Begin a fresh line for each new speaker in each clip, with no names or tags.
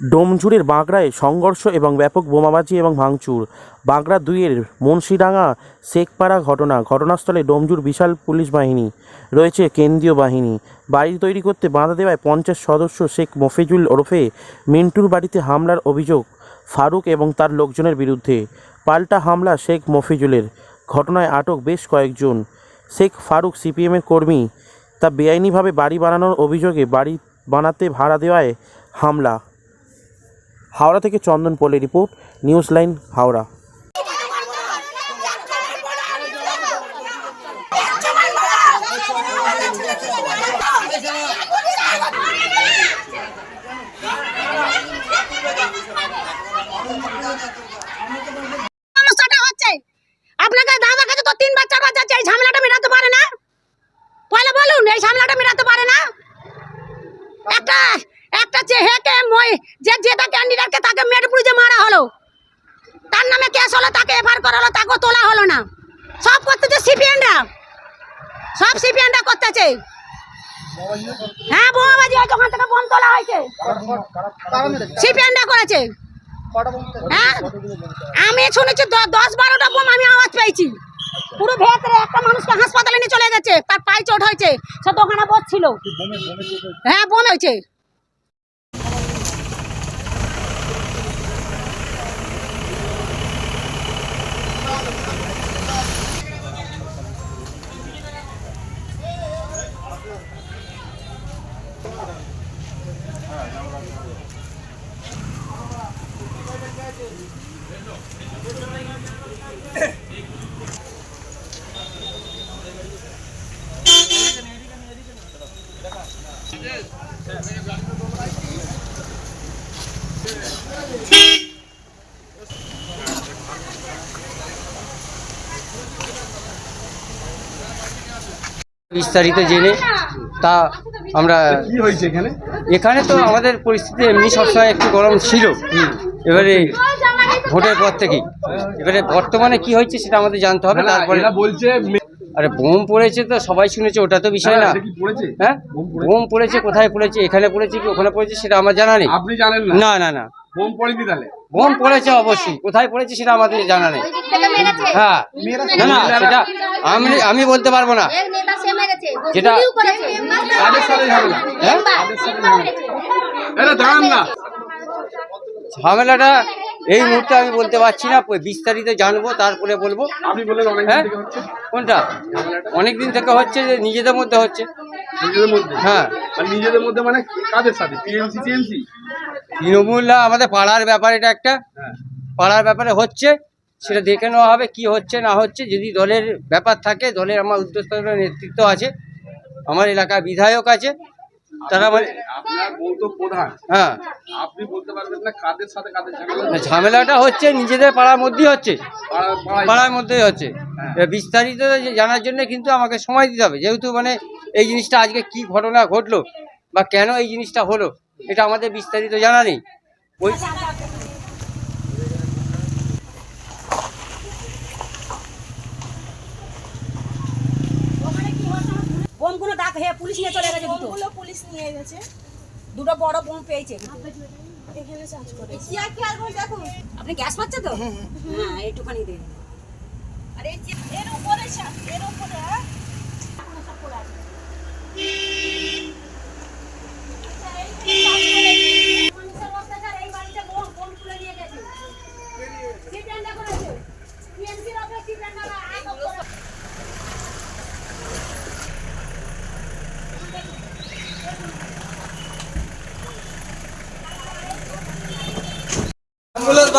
ডোমজুড়ের বাঁকড়ায় সংঘর্ষ এবং ব্যাপক বোমাবাজি এবং ভাঙচুর। বাগড়া দুইয়ের মুন্সিডাঙ্গা শেখপাড়া ঘটনা, ঘটনাস্থলে ডোমজুর বিশাল পুলিশ বাহিনী রয়েছে, কেন্দ্রীয় বাহিনী। বাড়ি তৈরি করতে বাধা দেওয়ায় পঞ্চাশ সদস্য শেখ মফিজুল ওরফে মিন্টুর বাড়িতে হামলার অভিযোগ, ফারুক এবং তার লোকজনের বিরুদ্ধে। পাল্টা হামলা শেখ মফিজুলের। ঘটনায় আটক বেশ কয়েকজন। শেখ ফারুক সিপিএমের কর্মী। তা বেআইনিভাবে বাড়ি বানানোর অভিযোগে বাড়ি বানাতে ভাড়া দেওয়ায় হামলা। হাওড়া থেকে চন্দন পোলের রিপোর্ট, নিউজ লাইন, হাওড়া।
হচ্ছে, আপনাকে তো তিনবার, চারবার যাচ্ছে, এই ঝামেলাটা মেটাতে পারে না। পয়লা বলুন, এই ঝামেলাটা মেটাতে পারে না। একটা চেহেকে মই, যে জেতা ক্যান্ডিডেটকে তাকে মেটপুরি মারা হলো। তার নামে কেস হলো, তাকে এফআর করা হলো, তাকেও তোলা হলো না। সব করতেছে সিপিএনরা। সব সিপিএনরা করতেছে। হ্যাঁ বোমাবাজি হয়েছে, ওখান থেকে বোম তোলা হয়েছে। সিপিএনরা করেছে। হ্যাঁ আমি শুনেছি দশ বারোটা বোম, আমি আওয়াজ পেয়েছি। পুরো ভেতরে একটা মানুষকে হাসপাতালে নিয়ে চলে গেছে, তার পায়ে চোট হয়েছে, সে দোকানে বসছিল। হ্যাঁ বোম হয়েছে।
বিস্তারিত জেনে তা আমরা
কি হয়েছে এখানে?
এখানে তো আমাদের পরিস্থিতি এমনি সবসময় একটু গরম ছিল। এবারে ভোটের পর থেকেই এবারে বর্তমানে কি হয়েছে সেটা আমাদের জানতে হবে তারপরে
বলছে
আরে বোম পড়েছে তো সবাই শুনেছে ওটা তো বিষয় না
এটা কি পড়েছে?
হ্যাঁ?
বোম পড়েছে?
কোথায় পড়েছে এখানে পড়েছে কি ওখানে পড়েছে সেটা আমার জানা নেই।
আপনি জানেন না?
না না না।
বোম পড়েনি তাহলে?
বোম পড়েছে অবশ্যই কোথায় পড়েছে সেটা আমাদের জানা নেই। হ্যাঁ। না না সেটা আমি আমি বলতে পারব না। যেটা হ্যাঁ? ঝামেলাটা এই মুহূর্তে আমি বলতে পারছি না বিস্তারিত জানব তারপরে বলব।
আপনি বললেন অনেক
হ্যাঁ? কোনটা? অনেক দিন থেকে হচ্ছে যে নিজেদের মধ্যে হচ্ছে।
নিজেদের মধ্যে?
হ্যাঁ।
আর নিজেদের মধ্যে মানে কাদের সাথে? টিএমসি টিএমসি
তৃণমূলরা আমাদের পাড়ার ব্যাপার এটা একটা।
হ্যাঁ।
পাড়ার ব্যাপারে হচ্ছে সেটা দেখে নেওয়া হবে কি হচ্ছে না হচ্ছে। যদি দলের ব্যাপার থাকে দলের আমার উদ্যোগস্থলের নেতৃত্ব আছে আমার এলাকার বিধায়ক আছে তারা মানে
আপনার বউ তো প্রধান।
হ্যাঁ।
আপনি বলতে পারবেন না কাদের সাথে কাদের ঝামেলা
ঝামেলাটা হচ্ছে নিজেদের পাড়ার মধ্যেই হচ্ছে। পাড়ার মধ্যেই হচ্ছে। এবার বিস্তারিত জানার জন্য কিন্তু আমাকে সময় দিতে হবে। যেহেতু মানে এই জিনিসটা আজকে কি ঘটনা ঘটলো বা কেন এই জিনিসটা হলো এটা আমাদের বিস্তারিত জানা নেই। ওই
বোমগুলো ডাক পুলিশ নিয়ে চলে গেছে দুটো।
পুলিশ নিয়ে গেছে।
দুটো বড় বোম পেয়েছে।
এখানে চার্জ করে।
আপনি গ্যাস পাচ্ছেন তো? হ্যাঁ এইটুখানি দিন।
আর এই যে এর উপরে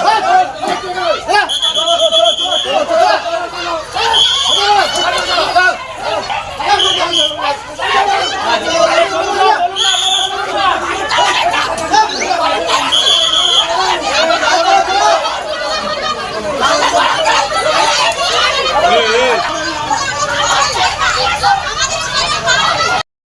Hey! Hey! Hey!